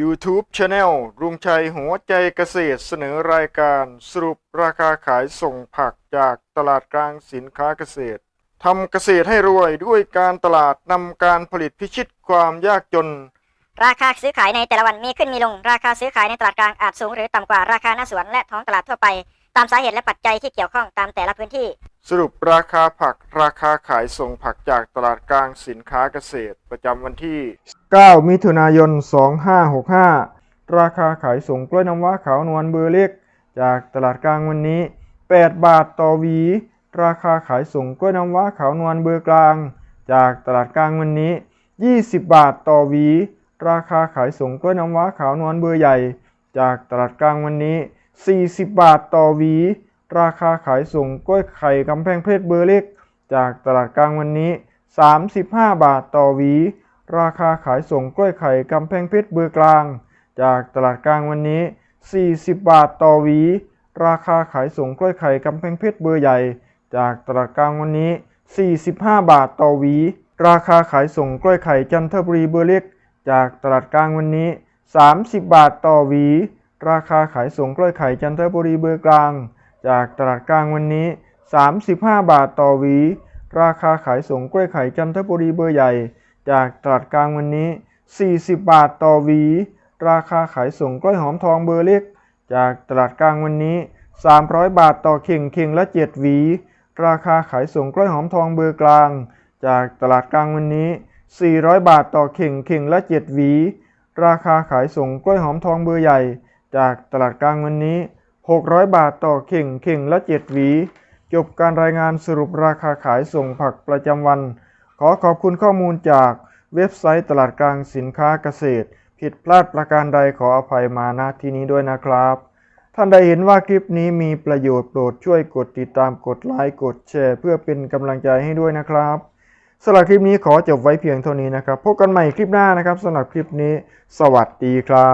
YouTube Channel รุงชัยหัวใจเกษตรเสนอรายการสรุปราคาขายส่งผักจากตลาดกลางสินค้าเกษตรทำเกษตรให้รวยด้วยการตลาดนำการผลิตพิชิตความยากจน ราคาซื้อขายในแต่ละวันมีขึ้นมีลง ราคาซื้อขายในตลาดกลางอาจสูงหรือต่ำกว่าราคาหน้าสวนและท้องตลาดทั่วไป ตามสาเหตุและปัจจัยที่เกี่ยวข้องตามแต่ละพื้นที่ สรุปราคาผักราคาขายส่งผักจากตลาดกลางสินค้าเกษตร ประจำวันที่ 9 มิถุนายน 2565 ราคาขายส่งกล้วยน้ำว้าขาวนวลเบอร์เล็ก จากตลาดกลางวันนี้ 8 บาทต่อหวี ราคาขายส่งกล้วยน้ำว้าขาวนวลเบอร์กลาง จากตลาดกลางวันนี้ 20 บาทต่อหวี ราคาขายส่งกล้วยน้ำว้าขาวนวลเบอร์ใหญ่ จากตลาดกลางวันนี้ 40 บาทต่อหวี ราคาขายส่งกล้วยไข่กำแพงเพชรเบอร์เล็ก จากตลาดกลางวันนี้ 35 บาทต่อหวี ราคาขายส่งกล้วยไข่กำแพงเพชรเบอร์กลาง จากตลาดกลางวันนี้ 40 บาทต่อหวี ราคาขายส่งกล้วยไข่กำแพงเพชรเบอร์ใหญ่ จากตลาดกลางวันนี้ 45 บาทต่อหวี ราคาขายส่งกล้วยไข่จันทบุรีเบอร์เล็ก จากตลาดกลางวันนี้ 30 บาทต่อหวี ราคาขายส่งกล้วยไข่จันทบุรีเบอร์กลาง จากตลาดกลางวันนี้ 35 บาทต่อหวี ราคาขายส่งกล้วยไข่จันทบุรีเบอร์ใหญ่ จากตลาดกลางวันนี้ 40 บาทต่อหวี ราคาขายส่งกล้วยหอมทองเบอร์เล็ก จากตลาดกลางวันนี้ 300 บาทต่อเข่งเข่งละ 7 หวี ราคาขายส่งกล้วยหอมทองเบอร์กลาง จากตลาดกลางวันนี้ 400 บาทต่อเข่งเข่งละ 7 หวี ราคาขายส่งกล้วยหอมทองเบอร์ใหญ่ จากตลาดกลางวันนี้ 600 บาทต่อเข่งเข่งละ 7 หวี จบการรายงานสรุปราคาขายส่งผักประจำวัน ขอขอบคุณข้อมูลจากเว็บไซต์ตลาดกลางสินค้าเกษตร ผิดพลาดประการใดขออภัยมาณที่นี้ด้วยนะครับ ท่านใดเห็นว่าคลิปนี้มีประโยชน์โปรดช่วยกดติดตามกดไลค์กดแชร์ เพื่อเป็นกำลังใจให้ด้วยนะครับสำหรับคลิปนี้ขอจบไว้เพียงเท่านี้นะครับ พบกันใหม่คลิปหน้านะครับสำหรับคลิปนี้ สวัสดีครับ